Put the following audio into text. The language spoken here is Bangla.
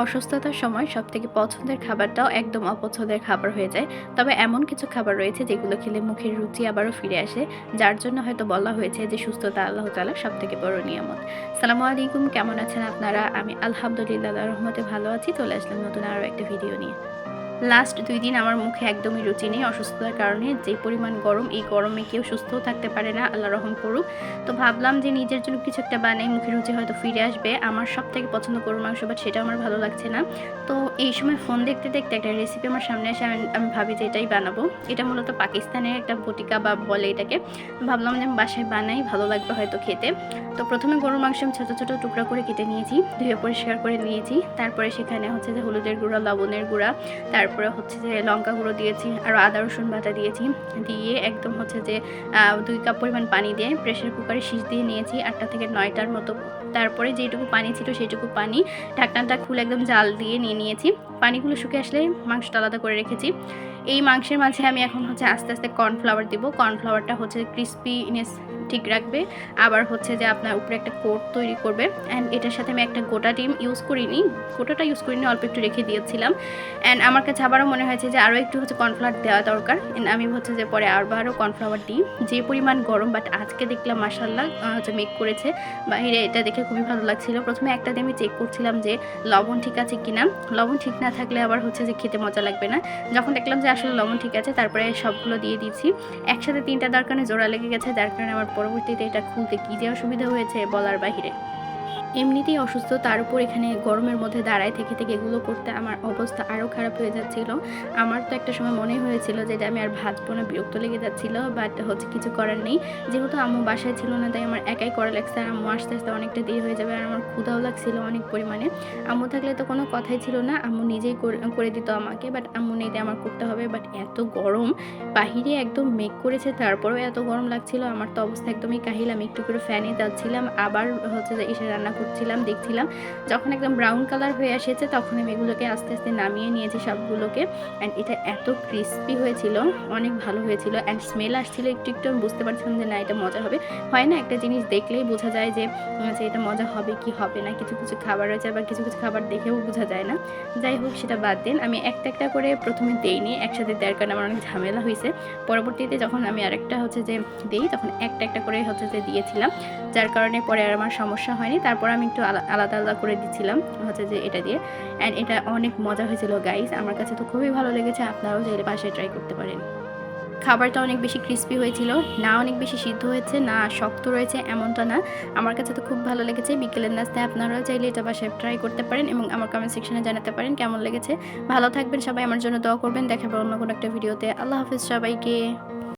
অসুস্থতার সময় সব থেকে পছন্দের খাবারটাও একদম অপছন্দের খাবার হয়ে যায়। তবে এমন কিছু খাবার রয়েছে যেগুলো খেলে মুখের রুচি আবারও ফিরে আসে, যার জন্য হয়তো বলা হয়েছে যে সুস্থতা আল্লাহ তালা সব থেকে বড় নিয়ামত। সালামু আলাইকুম, কেমন আছেন আপনারা? আমি আলহামদুলিল্লাহ রহমতে ভালো আছি। চলে আসলাম নতুন আরও একটা ভিডিও নিয়ে। লাস্ট দুই দিন আমার মুখে একদমই রুচি নেই অসুস্থতার কারণে। যে পরিমাণ গরম, এই গরমে কেউ সুস্থও থাকতে পারে না, আল্লাহ রহম করুক। তো ভাবলাম যে নিজের জন্য কিছু একটা বানাই, মুখে রুচি হয়তো ফিরে আসবে। আমার সব থেকে পছন্দ গরুর মাংস বাট সেটা আমার ভালো লাগছে না। তো এই সময় ফোন দেখতে দেখতে একটা রেসিপি আমার সামনে আসে আমি ভাবি যে এটাই বানাবো। এটা মূলত পাকিস্তানের একটা বটিকা বা বলে এটাকে। ভাবলাম যে আমি বাসায় বানাই, ভালো লাগবে হয়তো খেতে। তো প্রথমে গরুর মাংস আমি ছোটো ছোটো টুকরা করে কেটে নিয়েছি, ধুয়ে পরিষ্কার করে নিয়েছি। তারপরে সেখানে হচ্ছে যে হলুদের গুঁড়া, লবণের গুঁড়া তারপরে হচ্ছে যে লঙ্কা গুঁড়ো দিয়েছি আর আদা রসুন বাটা দিয়েছি। দিয়ে একদম হচ্ছে যে দুই কাপ পরিমাণ পানি দিয়ে প্রেশার কুকারে সিজ দিয়ে নিয়েছি। আটটা থেকে নয়টার মতো তারপরে যেটুকু পানি ছিল সেইটুকু পানি ঢাকনাটা খুলে একদম জাল দিয়ে নিয়ে নিয়েছি। পানিগুলো শুকে আসলে মাংসটা আলাদা করে রেখেছি। এই মাংসের মাঝে আমি এখন হচ্ছে আস্তে আস্তে কর্নফ্লাওয়ার দিব। কর্নফ্লাওয়ারটা হচ্ছে ক্রিস্পিনেস ঠিক রাখবে। আবার হচ্ছে যে আপনার উপরে একটা কোট তৈরি করবে। অ্যান্ড এটার সাথে আমি একটা গোটা ডিম ইউজ করিনি। গোটাটা ইউজ করিনি, অল্প একটু রেখে দিয়েছিলাম। অ্যান্ড আমার কাছে আবারও মনে হয়েছে যে আরও একটু হচ্ছে কর্নফ্লাওয়ার দেওয়া দরকার। And আমি হচ্ছে যে পরে আবারও কর্নফ্লাওয়ার দিই। যে পরিমাণ গরম, বাট আজকে দেখলাম মাসাল্লাহ হচ্ছে মেক করেছে। বাইরে এটা দেখে খুবই ভালো লাগছিল। প্রথমে একটা দিয়ে আমি চেক করছিলাম যে লবণ ঠিক আছে কিনা। লবণ ঠিক না থাকলে আবার হচ্ছে যে খেতে মজা লাগবে না। যখন দেখলাম যে আসলে লবণ ঠিক আছে, তারপরে সবগুলো দিয়ে দিয়েছি। একসাথে তিনটা দরকারে জোড়া লেগে গেছে, যার কারণে আমার পরবর্তীতে এটা খুলতে কী যে সুবিধা হয়েছে বলার বাহিরে। এমনিতেই অসুস্থ, তার উপর এখানে গরমের মধ্যে দাঁড়ায় থেকে থেকে এগুলো করতে আমার অবস্থা আরও খারাপ হয়ে যাচ্ছিল। আমার তো একটা সময় মনে হয়েছিল যে আমি আর ভাজবো না বিরক্ত লেগে যাচ্ছিল বাট হচ্ছে কিছু করার নেই। যেহেতু আম্মু বাসায় ছিল না, তাই আমার একাই করা লাগছে। আর আম্মু আস্তে আস্তে অনেকটা দেরি হয়ে যাবে আর আমার ক্ষুধাও লাগছিল অনেক পরিমাণে। আম্মু থাকলে তো কোনো কথাই ছিল না। আম্মু নিজেই করে দিত আমাকে বাট আম্মু নেই আমার করতে হবে। বাট এত গরম, বাহিরে একদম মেঘ করেছে, তারপরেও এত গরম লাগছিল। আমার তো অবস্থা একদমই কাহিল। আমি একটু করে ফ্যানে যাচ্ছিলাম। আবার হচ্ছে এসে রান্না করছিলাম দেখছিলাম। যখন একদম ব্রাউন কালার হয়ে এসেছে, তখন আমি এগুলোকে আস্তে আস্তে নামিয়ে নিয়েছি সবগুলোকে। অ্যান্ড এটা এত ক্রিস্পি হয়েছিল, অনেক ভালো হয়েছিল। অ্যান্ড স্মেল আসছিল একটু একটু, আমি বুঝতে পারছিলাম যে না, এটা মজা হবে। হয় না, একটা জিনিস দেখলেই বোঝা যায় যে এটা মজা হবে কি হবে না। কিছু কিছু খাবার রয়েছে আবার কিছু কিছু খাবার দেখেও বোঝা যায় না। যাই হোক, সেটা বাদ দিন। আমি একটা একটা করে প্রথমে দেইনি, একসাথে দেওয়ার কারণে আমার অনেক ঝামেলা হয়েছে। পরবর্তীতে যখন আমি আরেকটা হচ্ছে যে দেই, তখন একটা একটা করে হচ্ছে যে দিয়েছিলাম। যার কারণে পরে আর আমার সমস্যা হয়নি। তারপর আমি একটু আলা- আলাদা আলাদা করে দিচ্ছিলাম হচ্ছে যে এটা দিয়ে। অ্যান্ড এটা অনেক মজা হয়েছিল গাইস আমার কাছে তো খুবই ভালো লেগেছে, আপনারাও চাইলে বাসায় ট্রাই করতে পারেন। খাবারটা অনেক বেশি ক্রিস্পি হয়েছিল, না অনেক বেশি সিদ্ধ হয়েছে, না শক্ত রয়েছে এমনটা না। আমার কাছে তো খুব ভালো লেগেছে, বিকেলের নাস্তায় আপনারাও চাইলে এটা বাসায় ট্রাই করতে পারেন এবং আমার কমেন্ট সেকশনে জানাতে পারেন কেমন লেগেছে। ভালো থাকবেন সবাই, আমার জন্য দোয়া করবেন, দেখাবো অন্য কোনো একটা ভিডিওতে আল্লাহ হাফিজ সবাইকে।